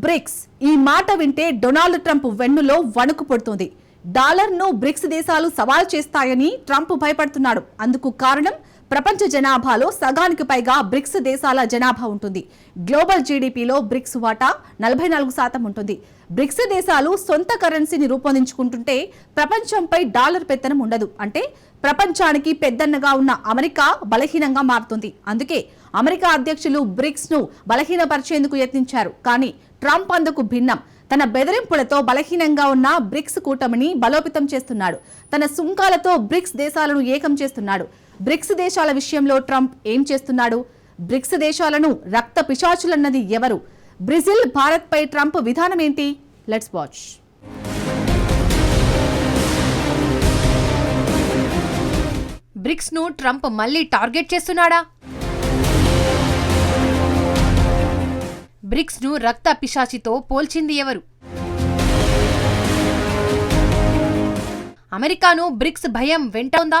Bricks ఈ మాట వింటే డొనాల్డ్ ట్రంప్ వెన్నులో వణుకు పడుతుంది. డాలర్ను బ్రిక్స్ దేశాలు సవాల్ చేస్తాయని ట్రంప్ భయపడుతున్నాడు. అందుకు కారణం ప్రపంచ జనాభాలో సగానికి పైగా బ్రిక్స్ దేశాల జనాభా ఉంటుంది. గ్లోబల్ జీడిపిలో బ్రిక్స్ వాటా నలభై నాలుగు శాతం ఉంటుంది. బ్రిక్స్ దేశాలు సొంత కరెన్సీని రూపొందించుకుంటుంటే ప్రపంచంపై డాలర్ పెత్తనం ఉండదు. అంటే ప్రపంచానికి పెద్దన్నగా ఉన్న అమెరికా బలహీనంగా మారుతుంది. అందుకే అమెరికా అధ్యక్షులు బ్రిక్స్ను బలహీనపరిచేందుకు యత్నించారు. కానీ ట్రంప్ అందుకు భిన్నం. తన బెదిరింపులతో బలహీనంగా ఉన్న బ్రిక్స్ కూటమిని బలోపేతం చేస్తున్నాడు. తన సుంకాలతో బ్రిక్స్ దేశాలను ఏకం చేస్తున్నాడు. బ్రిక్స్ దేశాల విషయంలో ట్రంప్ ఏం చేస్తున్నాడు? బ్రిక్స్ దేశాలను రక్త పిశాచులన్నది ఎవరు? బ్రెజిల్ భారత్పై ట్రంప్ విధానం ఏంటి? లెట్స్ వాచ్ బ్రిక్స్ను ట్రంప్ మళ్ళీ టార్గెట్ చేస్తున్నాడా? బ్రిక్స్ను రక్త పిశాచితో పోల్చింది ఎవరు? అమెరికాను బ్రిక్స్ భయం వెంట ఉందా?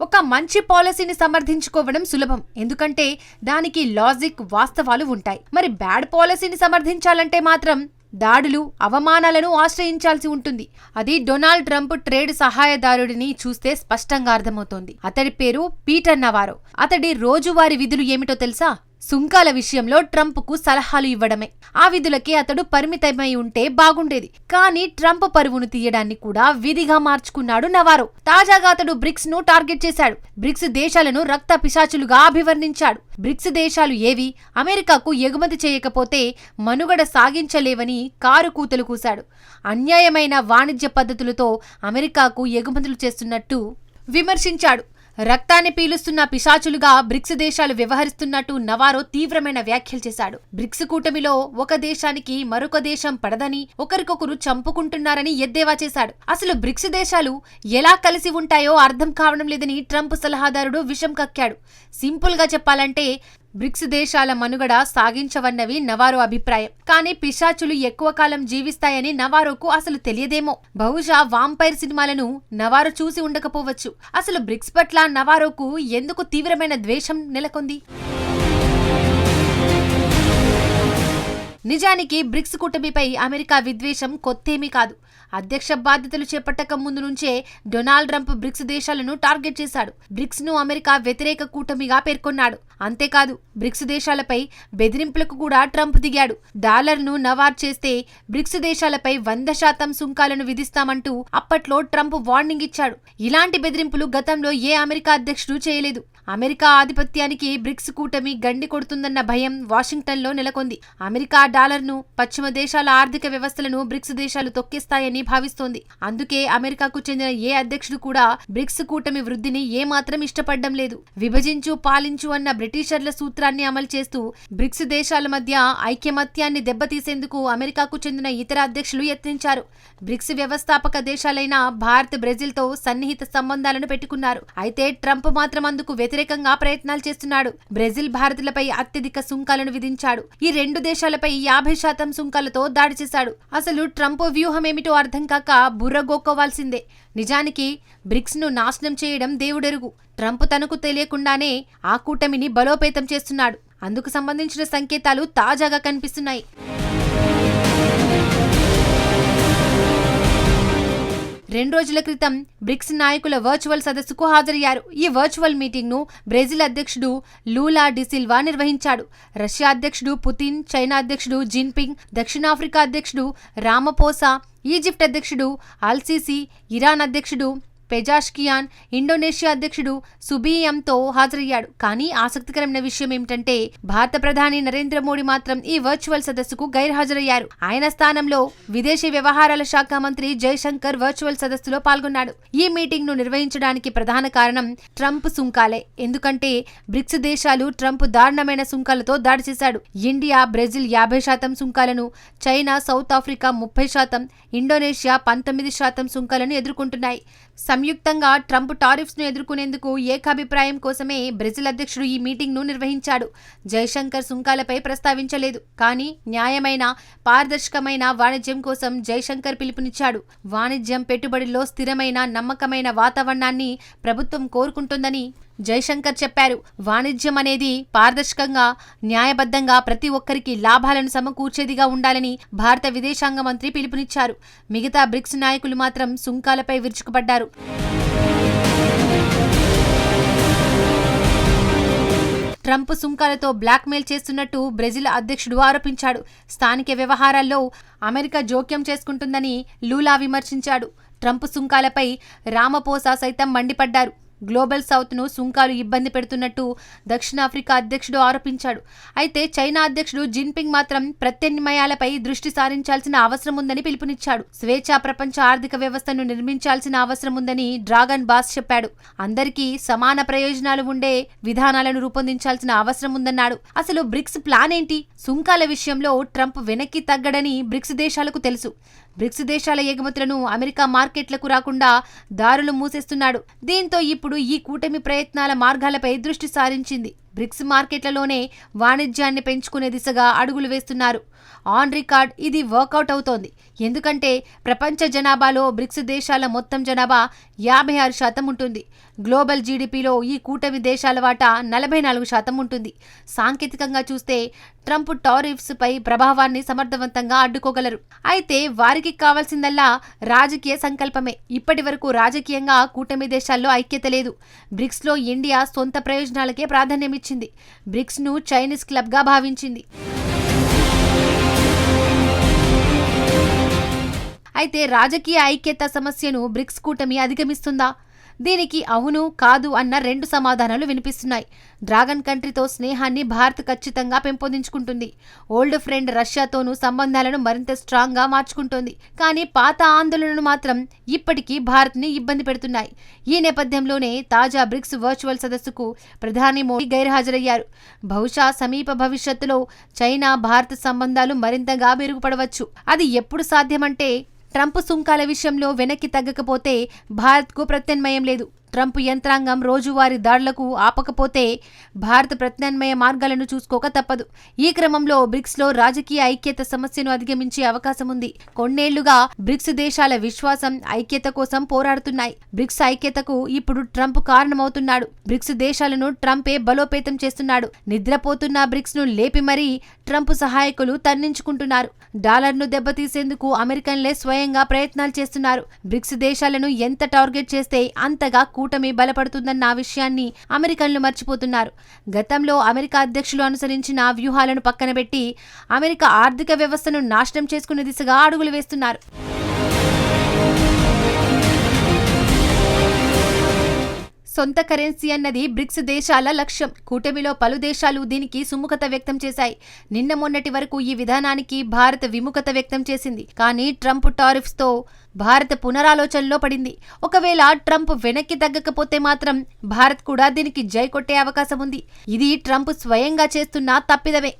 ఒక మంచి పాలసీని సమర్థించుకోవడం సులభం. ఎందుకంటే దానికి లాజిక్ వాస్తవాలు ఉంటాయి. మరి బ్యాడ్ పాలసీని సమర్థించాలంటే మాత్రం దాడులు అవమానాలను ఆశ్రయించాల్సి ఉంటుంది. అది డొనాల్డ్ ట్రంప్ ట్రేడ్ సహాయదారుడిని చూస్తే స్పష్టంగా అర్థమవుతోంది. అతడి పేరు పీటర్ నవారో. అతడి రోజువారీ విధులు ఏమిటో తెలుసా? సుంకాల విషయంలో ట్రంప్కు సలహాలు ఇవ్వడమే. ఆ విధులకి అతడు పరిమితమై ఉంటే బాగుండేది. కానీ ట్రంప్ పరువును తీయడాన్ని కూడా విధిగా మార్చుకున్నాడు నవారో. తాజాగా అతడు బ్రిక్స్ను టార్గెట్ చేశాడు. బ్రిక్స్ దేశాలను రక్త పిశాచులుగా అభివర్ణించాడు. బ్రిక్స్ దేశాలు ఏవి? అమెరికాకు ఎగుమతి చేయకపోతే మనుగడ సాగించలేవని కారు కూతలు కూశాడు. అన్యాయమైన వాణిజ్య పద్ధతులతో అమెరికాకు ఎగుమతులు చేస్తున్నట్టు విమర్శించాడు. రక్తాన్ని పీలుస్తున్న పిశాచులుగా బ్రిక్స్ దేశాలు వ్యవహరిస్తున్నట్టు నవారో తీవ్రమైన వ్యాఖ్యలు చేశాడు. బ్రిక్స్ కూటమిలో ఒక దేశానికి మరొక దేశం పడదని ఒకరికొకరు చంపుకుంటున్నారని ఎద్దేవా చేశాడు. అసలు బ్రిక్స్ దేశాలు ఎలా కలిసి ఉంటాయో అర్థం కావడం లేదని ట్రంప్ సలహాదారుడు విషం కక్కాడు. సింపుల్గా చెప్పాలంటే బ్రిక్స్ దేశాల మనుగడ సాగించవన్నవి నవారో అభిప్రాయం. కానీ పిశాచులు ఎక్కువ కాలం జీవిస్తాయని నవారోకు అసలు తెలియదేమో. బహుశా వాంపైర్ సినిమాలను నవారో చూసి ఉండకపోవచ్చు. అసలు బ్రిక్స్ పట్ల నవారోకు ఎందుకు తీవ్రమైన ద్వేషం నెలకొంది? నిజానికి బ్రిక్స్ కూటమిపై అమెరికా విద్వేషం కొత్తేమీ కాదు. అధ్యక్ష బాధ్యతలు చేపట్టక ముందు నుంచే డొనాల్డ్ ట్రంప్ బ్రిక్స్ దేశాలను టార్గెట్ చేశాడు. బ్రిక్స్ను అమెరికా వ్యతిరేక కూటమిగా పేర్కొన్నాడు. అంతేకాదు బ్రిక్స్ దేశాలపై బెదిరింపులకు కూడా ట్రంప్ దిగాడు. డాలర్ను నవార్ చేస్తే బ్రిక్స్ దేశాలపై వంద శాతం సుంకాలను విధిస్తామంటూ అప్పట్లో ట్రంప్ వార్నింగ్ ఇచ్చాడు. ఇలాంటి బెదిరింపులు గతంలో ఏ అమెరికా అధ్యక్షుడు చేయలేదు. అమెరికా ఆధిపత్యానికి బ్రిక్స్ కూటమి గండి కొడుతుందన్న భయం వాషింగ్టన్లో నెలకొంది. అమెరికా డాలర్ను పశ్చిమ దేశాల ఆర్థిక వ్యవస్థలను బ్రిక్స్ దేశాలు తొక్కేస్తాయని భావిస్తోంది. అందుకే అమెరికాకు చెందిన ఏ అధ్యక్షుడు కూడా బ్రిక్స్ కూటమి వృద్ధిని ఏమాత్రం ఇష్టపడడం లేదు. విభజించు పాలించు అన్న బ్రిటిషర్ల సూత్రాన్ని అమలు చేస్తూ బ్రిక్స్ దేశాల మధ్య ఐక్యమత్యాన్ని దెబ్బతీసేందుకు అమెరికాకు చెందిన ఇతర అధ్యక్షులు యత్నించారు. బ్రిక్స్ వ్యవస్థాపక దేశాలైన భారత్ బ్రెజిల్తో సన్నిహిత సంబంధాలను పెట్టుకున్నారు. అయితే ట్రంప్ మాత్రం అందుకు వ్యతిరేకంగా ప్రయత్నాలు చేస్తున్నాడు. బ్రెజిల్ భారత్లపై అత్యధిక సుంకాలను విధించాడు. ఈ రెండు దేశాలపై యాభై శాతం సుంకాలతో దాడి చేశాడు. అసలు ట్రంప్ వ్యూహం ఏమిటో అర్థం కాక బుర్రగోక్కోవాల్సిందే నిజానికి బ్రిక్స్ను నాశనం చేయడం దేవుడెరుగు. ట్రంప్ తనకు తెలియకుండానే ఆ కూటమిని బలోపేతం చేస్తున్నాడు. అందుకు సంబంధించిన సంకేతాలు తాజాగా కనిపిస్తున్నాయి. రెండు రోజుల క్రితం బ్రిక్స్ నాయకుల వర్చువల్ సదస్సుకు హాజరయ్యారు. ఈ వర్చువల్ మీటింగ్ను బ్రెజిల్ అధ్యక్షుడు లూలా డిసిల్వా నిర్వహించాడు. రష్యా అధ్యక్షుడు పుతిన్ చైనా అధ్యక్షుడు జిన్పింగ్ దక్షిణాఫ్రికా అధ్యక్షుడు రామపోసా ఈజిప్ట్ అధ్యక్షుడు అల్సీసీ ఇరాన్ అధ్యక్షుడు పెజాష్కియాన్ ఇండోనేషియా అధ్యక్షుడు సుబియంతో హాజరయ్యాడు. కానీ ఆసక్తికరమైన విషయం ఏమిటంటే భారత ప్రధాని నరేంద్ర మోడీ మాత్రం ఈ వర్చువల్ సదస్సుకు గైర్హాజరయ్యారు. ఆయన స్థానంలో విదేశీ వ్యవహారాల శాఖ మంత్రి జయశంకర్ వర్చువల్ సదస్సులో పాల్గొన్నాడు. ఈ మీటింగ్ను నిర్వహించడానికి ప్రధాన కారణం ట్రంప్ సుంకాలే. ఎందుకంటే బ్రిక్స్ దేశాలు ట్రంప్ దారుణమైన సుంకాలతో దాడి చేశాడు. ఇండియా బ్రెజిల్ యాభై శాతం సుంకాలను చైనా సౌత్ ఆఫ్రికా ముప్పై శాతం ఇండోనేషియా పంతొమ్మిది శాతం సుంకాలను ఎదుర్కొంటున్నాయి. సంయుక్తంగా ట్రంప్ టారిఫ్స్ను ఎదుర్కొనేందుకు ఏకాభిప్రాయం కోసమే బ్రెజిల్ అధ్యక్షుడు ఈ మీటింగ్ను నిర్వహించాడు. జైశంకర్ సుంకాలపై ప్రస్తావించలేదు. కానీ న్యాయమైన పారదర్శకమైన వాణిజ్యం కోసం జైశంకర్ పిలుపునిచ్చాడు. వాణిజ్యం పెట్టుబడిలో స్థిరమైన నమ్మకమైన వాతావరణాన్ని ప్రభుత్వం కోరుకుంటుందని జైశంకర్ చెప్పారు. వాణిజ్యం అనేది పారదర్శకంగా న్యాయబద్ధంగా ప్రతి ఒక్కరికి లాభాలను సమకూర్చేదిగా ఉండాలని భారత విదేశాంగ మంత్రి పిలుపునిచ్చారు. మిగతా బ్రిక్స్ నాయకులు మాత్రం సుంకాలపై విరుచుకుపడ్డారు. ట్రంప్ సుంకాలతో బ్లాక్మెయిల్ చేస్తున్నట్టు బ్రెజిల్ అధ్యక్షుడు ఆరోపించాడు. స్థానిక వ్యవహారాల్లో అమెరికా జోక్యం చేసుకుంటుందని లూలా విమర్శించాడు. ట్రంప్ సుంకాలపై రామపోసా సైతం మండిపడ్డారు. గ్లోబల్ సౌత్ను సుంకాలు ఇబ్బంది పెడుతున్నట్టు దక్షిణాఫ్రికా అధ్యక్షుడు ఆరోపించాడు. అయితే చైనా అధ్యక్షుడు జిన్పింగ్ మాత్రం ప్రత్యామ్నాయాలపై దృష్టి సారించాల్సిన అవసరం ఉందని పిలుపునిచ్చాడు. స్వేచ్ఛా ప్రపంచ ఆర్థిక వ్యవస్థను నిర్మించాల్సిన అవసరం ఉందని డ్రాగన్ బాస్ చెప్పాడు. అందరికీ సమాన ప్రయోజనాలు ఉండే విధానాలను రూపొందించాల్సిన అవసరం ఉందన్నాడు అసలు బ్రిక్స్ ప్లాన్ ఏంటి? సుంకాల విషయంలో ట్రంప్ వెనక్కి తగ్గడని బ్రిక్స్ దేశాలకు తెలుసు. బ్రిక్స్ దేశాల ఎగుమతులను అమెరికా మార్కెట్లకు రాకుండా దారులు మూసేస్తున్నాడు. దీంతో ఇప్పుడు ఈ కూటమి ప్రయత్నాల మార్గాలపై దృష్టి సారించింది. బ్రిక్స్ మార్కెట్లలోనే వాణిజ్యాన్ని పెంచుకునే దిశగా అడుగులు వేస్తున్నారు. ఆన్ రికార్డ్ ఇది వర్కౌట్ అవుతోంది. ఎందుకంటే ప్రపంచ జనాభాలో బ్రిక్స్ దేశాల మొత్తం జనాభా యాభై ఆరు శాతం ఉంటుంది. గ్లోబల్ జీడిపిలో ఈ కూటమి దేశాల వాటా నలభై నాలుగు శాతం ఉంటుంది. సాంకేతికంగా చూస్తే ట్రంప్ టారిఫ్స్ పై ప్రభావాన్ని సమర్థవంతంగా అడ్డుకోగలరు. అయితే వారికి కావాల్సిందల్లా రాజకీయ సంకల్పమే. ఇప్పటి వరకు రాజకీయంగా కూటమి దేశాల్లో ఐక్యత లేదు. బ్రిక్స్లో ఇండియా సొంత ప్రయోజనాలకే ప్రాధాన్యం బ్రిక్స్ బ్రిక్స్ను చైనీస్ క్లబ్గా భావించింది. అయితే రాజకీయ ఐక్యత సమస్యను బ్రిక్స్ కూటమి అధిగమిస్తుందా? దీనికి అవును కాదు అన్న రెండు సమాధానాలు వినిపిస్తున్నాయి. డ్రాగన్ కంట్రీతో స్నేహాన్ని భారత్ ఖచ్చితంగా పెంపొందించుకుంటుంది. ఓల్డ్ ఫ్రెండ్ రష్యాతోనూ సంబంధాలను మరింత స్ట్రాంగ్గా మార్చుకుంటోంది. కానీ పాత ఆందోళనలు మాత్రం ఇప్పటికీ భారత్ని ఇబ్బంది పెడుతున్నాయి. ఈ నేపథ్యంలోనే తాజా బ్రిక్స్ వర్చువల్ సదస్సుకు ప్రధాని మోడీ గైర్హాజరయ్యారు. బహుశా సమీప భవిష్యత్తులో చైనా భారత్ సంబంధాలు మరింతగా మెరుగుపడవచ్చు. అది ఎప్పుడు సాధ్యమంటే ట్రంప్ సుంకాల విషయంలో వెనక్కి తగ్గకపోతే భారత్కు ప్రత్యామ్నాయం లేదు. ట్రంప్ యంత్రాంగం రోజువారీ దాడులకు ఆపకపోతే భారత ప్రత్యామ్నాయ మార్గాలను చూసుకోక తప్పదు. ఈ క్రమంలో బ్రిక్స్లో రాజకీయ ఐక్యత సమస్యను అధిగమించే అవకాశం ఉంది. కొన్నేళ్ళుగా బ్రిక్స్ దేశాల విశ్వాసం ఐక్యత కోసం పోరాడుతున్నాయి. బ్రిక్స్ ఐక్యతకు ఇప్పుడు ట్రంప్ కారణమవుతున్నాడు. బ్రిక్స్ దేశాలను ట్రంపే బలోపేతం చేస్తున్నాడు. నిద్రపోతున్న బ్రిక్స్ను లేపి మరీ ట్రంప్ సహాయకులు తన్నించుకుంటున్నారు. డాలర్ను దెబ్బతీసేందుకు అమెరికన్లే స్వయంగా ప్రయత్నాలు చేస్తున్నారు. బ్రిక్స్ దేశాలను ఎంత టార్గెట్ చేస్తే అంతగా కూటమి బలపడుతుందన్న విషయాన్ని అమెరికన్లు మర్చిపోతున్నారు. గతంలో అమెరికా అధ్యక్షులు అనుసరించిన వ్యూహాలను పక్కన పెట్టి అమెరికా ఆర్థిక వ్యవస్థను నాశనం చేసుకునే దిశగా అడుగులు వేస్తున్నారు. సొంత కరెన్సీ అన్నది బ్రిక్స్ దేశాల లక్ష్యం. కూటమిలో పలు దేశాలు దీనికి సుముఖత వ్యక్తం చేశాయి. నిన్న మొన్నటి వరకు ఈ విధానానికి భారత్ విముఖత వ్యక్తం చేసింది. కానీ ట్రంప్ టారిఫ్స్తో భారత్ పునరాలోచనలో పడింది. ఒకవేళ ట్రంప్ వెనక్కి తగ్గకపోతే మాత్రం భారత్ కూడా దీనికి జై కొట్టే అవకాశం ఉంది. ఇది ట్రంప్ స్వయంగా చేస్తున్న తప్పిదమే.